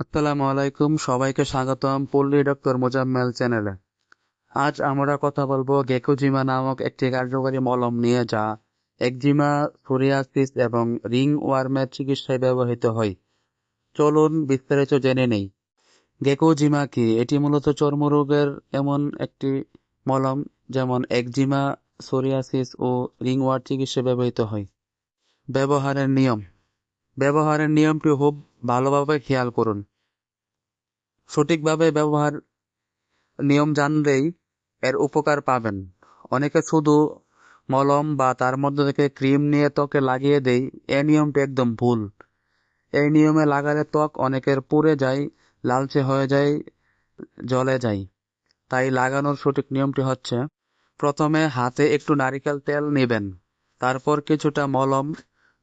আসসালামু আলাইকুম, সবাইকে স্বাগতম পল্লী ডক্টর মোজাম্মেল চ্যানেলে। আজ আমরা কথা বলব গেকোজিমা নামক একটি কার্যকরী মলম নিয়ে, যা একজিমা, সোরিয়াসিস এবং রিং ওয়ার্মের চিকিৎসায় ব্যবহৃত হয়। চলুন বিস্তারিত জেনে নেই। গেকোজিমা কি? এটি মূলত চর্মরোগের এমন একটি মলম, যেমন একজিমা, সোরিয়াসিস ও রিং ওয়ার চিকিৎসায় ব্যবহৃত হয়। ব্যবহারের নিয়ম। ব্যবহারের নিয়মটি খুব ভালোভাবে খেয়াল করুন। সঠিকভাবে ব্যবহার নিয়ম জানলেই এর উপকার পাবেন। অনেকে শুধু মলম বা তার মধ্যে থেকে ক্রিম নিয়ে ত্বকে লাগিয়ে দেই এই নিয়মটি একদম ভুল। এই নিয়মে লাগালে ত্বক অনেকের পুড়ে যায়, লালচে হয়ে যায় জলে যায়। তাই লাগানোর সঠিক নিয়মটি হচ্ছে, প্রথমে হাতে একটু নারিকেল তেল নেবেন, তারপর কিছুটা মলম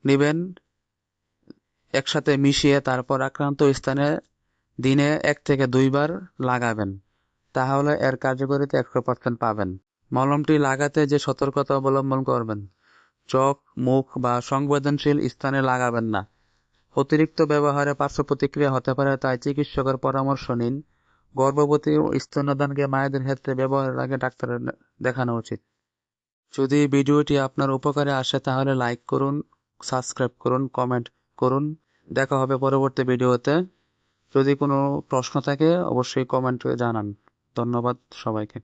নেবেন একসাথে মিশিয়ে তারপর আক্রান্ত স্থানে দিনে এক থেকে দুইবার লাগাবেন। তাহলে এর কার্যকারিতা একশো পার্সেন্ট পাবেন। মলমটি লাগাতে যে সতর্কতা অবলম্বন করবেন, চোখ, মুখ বা সংবেদনশীল স্থানে লাগাবেন না। অতিরিক্ত ব্যবহারে পার্শ্ব প্রতিক্রিয়া হতে পারে, তাই চিকিৎসকের পরামর্শ নিন। গর্ভবতী ও স্তন্যদানকে মায়েদের ক্ষেত্রে ব্যবহারের আগে ডাক্তারের দেখানো উচিত। যদি ভিডিওটি আপনার উপকারে আসে, তাহলে লাইক করুন, সাবস্ক্রাইব করুন, কমেন্ট করুন। দেখা হবে পরবর্তী ভিডিওতে। যদি কোনো প্রশ্ন থাকে অবশ্যই কমেন্টে জানান। ধন্যবাদ সবাইকে।